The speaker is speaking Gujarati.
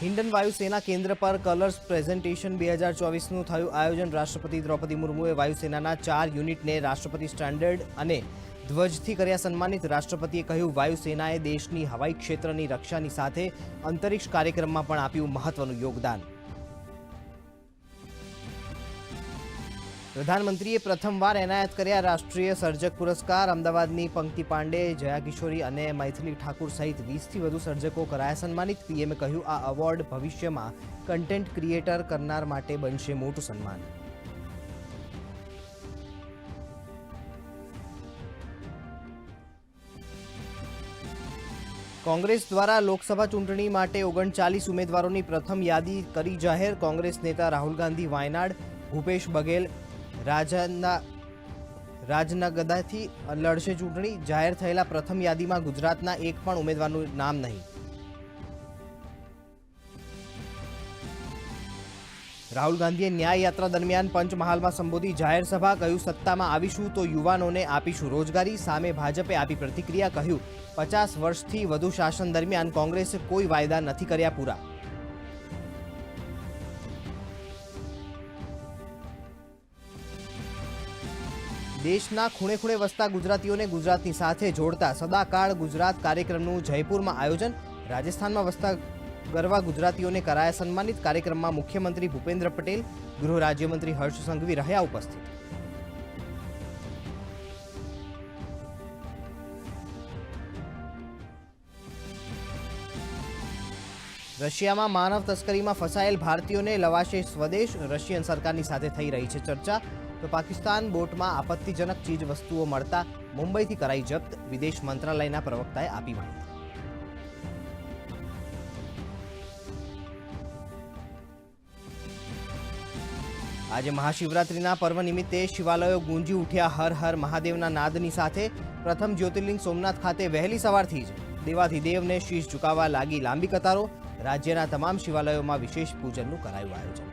હિન્ડન વાયુસેના કેન્દ્ર પર કલર્સ પ્રેઝન્ટેશન બે હજાર ચોવીસનું થયું આયોજન. રાષ્ટ્રપતિ દ્રૌપદી મુર્મુએ વાયુસેનાના ચાર યુનિટને રાષ્ટ્રપતિ સ્ટાન્ડર્ડ અને ધ્વજથી કર્યા સન્માનિત. રાષ્ટ્રપતિએ કહ્યું, વાયુસેનાએ દેશની હવાઈ ક્ષેત્રની રક્ષાની સાથે અંતરિક્ષ કાર્યક્રમમાં પણ આપ્યું મહત્વનું યોગદાન. પ્રધાનમંત્રીએ પ્રથમવાર એનાયત કર્યા રાષ્ટ્રીય સર્જક પુરસ્કાર. અમદાવાદની પંક્તિ પાંડે, જયા કિશોરી અને મૈથિલી ઠાકુર સહિત વીસથી વધુ સર્જકો કરાયા સન્માનિત. પીએમએ કહ્યું, આ એવોર્ડ ભવિષ્યમાં કન્ટેન્ટ ક્રિએટર કરનાર માટે બનશે મોટું સન્માન. કોંગ્રેસ દ્વારા લોકસભા ચૂંટણી માટે ઓગણચાલીસ ઉમેદવારોની પ્રથમ યાદી કરી જાહેર. કોંગ્રેસ નેતા રાહુલ ગાંધી, વાયનાડ, ભૂપેશ બઘેલ રાજના રાજનગદાથી લડશે ચૂંટણી. જાહેર થયેલા પ્રથમ યાદીમાં ગુજરાતના એક પણ ઉમેદવારનું નામ નહીં. રાહુલ ગાંધીએ ન્યાય યાત્રા દરમિયાન પંચમહાલમાં સંબોધી જાહેર સભા, કહ્યું, સત્તામાં આવીશું તો યુવાનોને આપીશું રોજગારી. સામે ભાજપે આપી પ્રતિક્રિયા, કહ્યું, પચાસ વર્ષથી વધુ શાસન દરમિયાન કોંગ્રેસે કોઈ વાયદા નથી કર્યા પૂરા. દેશના ખૂણે ખૂણે વસતા ગુજરાતીઓને ગુજરાતની સાથે જોડતા સદાકાળ ગુજરાત કાર્યક્રમનું જયપુરમાં આયોજન, રાજસ્થાનમાં વસતા ગરવા ગુજરાતીઓને કરાયા સન્માનિત કાર્યક્રમમાં મુખ્યમંત્રી ભૂપેન્દ્ર પટેલ, ગૃહ રાજ્યમંત્રી હર્ષ સંઘવી રહ્યા ઉપસ્થિત. રશિયામાં માનવ તસ્કરીમાં ફસાયેલ ભારતીયોને લવાશે સ્વદેશ, રશિયન સરકારની સાથે થઈ રહી છે ચર્ચા. તો પાકિસ્તાન બોટમાં આપત્તિજનક ચીજ વસ્તુઓ મળતા મુંબઈથી કરાઈ જપ્ત, વિદેશ મંત્રાલયના પ્રવક્તાએ આપી માહિતી. આજે મહાશિવરાત્રિના પર્વ નિમિત્તે શિવાલયો ગુંજી ઉઠ્યા હર હર મહાદેવના નાદની સાથે પ્રથમ જ્યોતિર્લિંગ સોમનાથ ખાતે વહેલી સવારથી જ દેવાધિદેવને શીશ ઝુકાવવા લાગી લાંબી કતારો, રાજ્યના તમામ શિવાલયોમાં વિશેષ પૂજનનું કરાયું આયોજન.